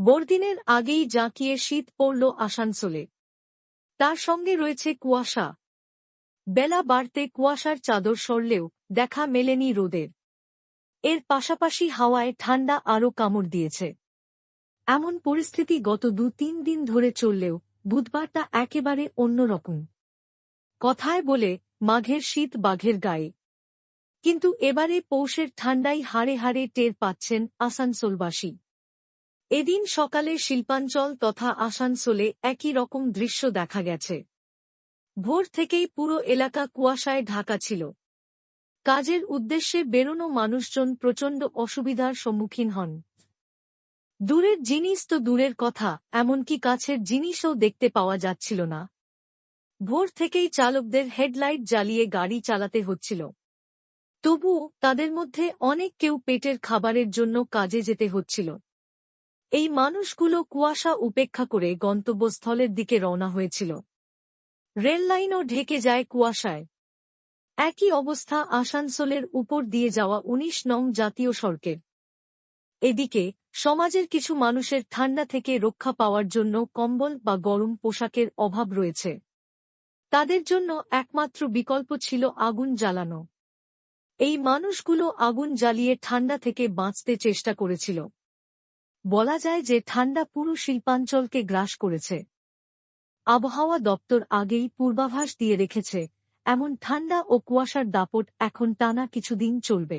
বড়দিনের আগেই জাঁকিয়ে শীত পড়ল আসানসোলে। তার সঙ্গে রয়েছে কুয়াশা। বেলা বাড়তে কুয়াশার চাদর সরলেও দেখা মেলেনি রোদের। এর পাশাপাশি হাওয়ায় ঠান্ডা আরও কামড় দিয়েছে। এমন পরিস্থিতি গত দু তিন দিন ধরে চললেও বুধবারটা একেবারে অন্যরকম কথায় বলে, মাঘের শীত বাঘের গায়ে। কিন্তু এবারে পৌষের ঠান্ডাই হাড়ে হাড়ে টের পাচ্ছেন আসানসোলবাসী। এদিন সকালে শিল্পাঞ্চল তথা আসানসোলে একই রকম দৃশ্য দেখা গেছে। ভোর থেকেই পুরো এলাকা কুয়াশায় ঢাকা ছিল। কাজের উদ্দেশ্যে বেরোনো মানুষজন প্রচণ্ড অসুবিধার সম্মুখীন হন। দূরের জিনিস তো দূরের কথা, এমনকি কাছের জিনিসও দেখতে পাওয়া যাচ্ছিল না। ভোর থেকেই চালকদের হেডলাইট জ্বালিয়ে গাড়ি চালাতে হচ্ছিল। তবুও তাদের মধ্যে অনেক কেউ পেটের খাবারের জন্য কাজে যেতে হচ্ছিল। এই মানুষগুলো কুয়াশা উপেক্ষা করে গন্তব্যস্থলের দিকে রওনা হয়েছিল। রেললাইনও ঢেকে যায় কুয়াশায়। একই অবস্থা আসানসোলের উপর দিয়ে যাওয়া ১৯ নং জাতীয় সড়কের এদিকে, সমাজের কিছু মানুষের ঠান্ডা থেকে রক্ষা পাওয়ার জন্য কম্বল বা গরম পোশাকের অভাব রয়েছে। তাদের জন্য একমাত্র বিকল্প ছিল আগুন জ্বালানো। এই মানুষগুলো আগুন জ্বালিয়ে ঠান্ডা থেকে বাঁচতে চেষ্টা করেছিল। বলা যায় যে ঠান্ডা পুরো শিল্পাঞ্চলকে গ্রাস করেছে। আবহাওয়া দপ্তর আগেই পূর্বাভাস দিয়ে রেখেছে, এমন ঠান্ডা ও কুয়াশার দাপট এখন টানা কিছুদিন চলবে।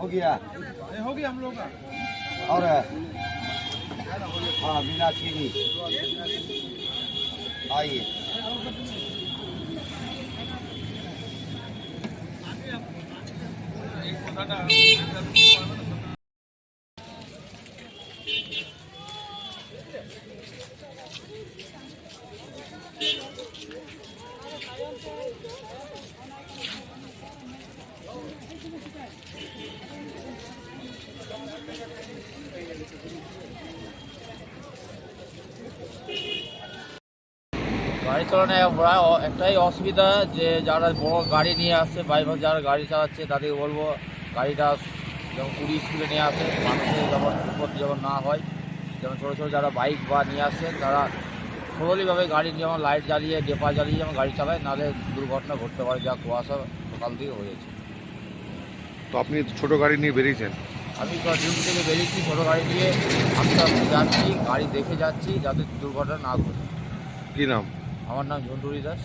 हो गया ये हो गया हम लोग का और है हाँ बिना चीनी आइए গাড়ি চালানো প্রায় একটাই অসুবিধা যে যারা বড় গাড়ি নিয়ে আসছে বাইভাগ যারা গাড়ি চালাচ্ছে তাদেরকে বলব গাড়িটা যেমন কুড়ি স্পিডে নিয়ে আসে মানুষের যেমন বিপত্তি যেমন না হয় যেমন ছোটো ছোটো যারা বাইক বা নিয়ে আসছেন তারা সরলীভাবে গাড়ি যেমন লাইট জ্বালিয়ে ডেপা জ্বালিয়ে যেমন গাড়ি চালায় নাহলে দুর্ঘটনা ঘটতে পারে যা কুয়াশা সকাল থেকে হয়েছে। তো আপনি ছোট গাড়ি নিয়ে বেরিয়েছেন? আমি ডিউটি থেকে বেরিয়েছি ছোটো গাড়ি নিয়ে। আস্তে আস্তে যাচ্ছি গাড়ি দেখে যাচ্ছি যাতে দুর্ঘটনা না ঘটে। কি নাম? আমার নাম ঝন্টুরি দাস।